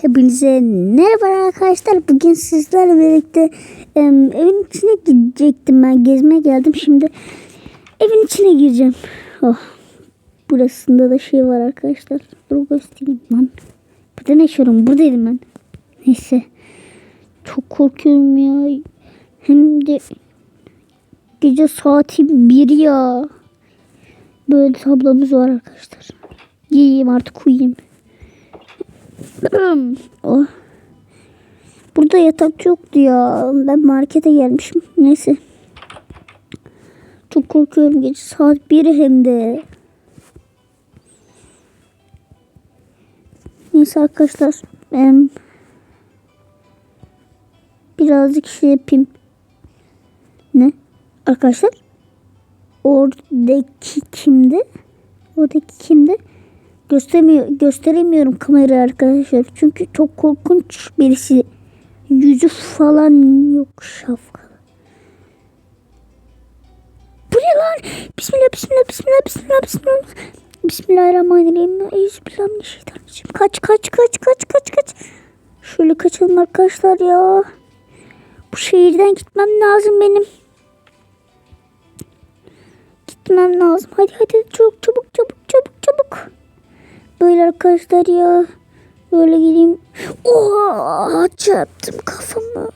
Hepinize merhaba arkadaşlar. Bugün sizlerle birlikte em, evin içine gidecektim ben. Gezmeye geldim. Şimdi evin içine gireceğim. Oh. Burasında da şey var arkadaşlar. Dur göstereyim lan. Burada ne yaşıyorum? Buradaydım ben. Neyse. Çok korkuyorum ya. Hem de gece saati bir ya. Böyle tablamız var arkadaşlar. Yiyeyim artık uyuyayım. Oh. Burada yatak yoktu ya. Ben markete gelmişim. Neyse. Çok korkuyorum gece saat 1 hem de. Neyse arkadaşlar. Ben birazcık şey yapayım. Ne? Arkadaşlar. Oradaki kimdi? Oradaki kimdi? Gösteremiyor, gösteremiyorum kamerayı arkadaşlar. Çünkü çok korkunç birisi. Yüzü falan yok şapkalı. Bu ne lan? Bismillah, bismillah, bismillah, bismillah, bismillah. Bismillahirrahmanirrahim. Bismillahirrahmanirrahim. Kaç, kaç, kaç, kaç, kaç, kaç. Şöyle kaçalım arkadaşlar ya. Bu şehirden gitmem lazım benim. Gitmem lazım. Hadi hadi çok çabuk. Böyle arkadaşlar ya. Böyle geleyim. Oha çarptım kafamı.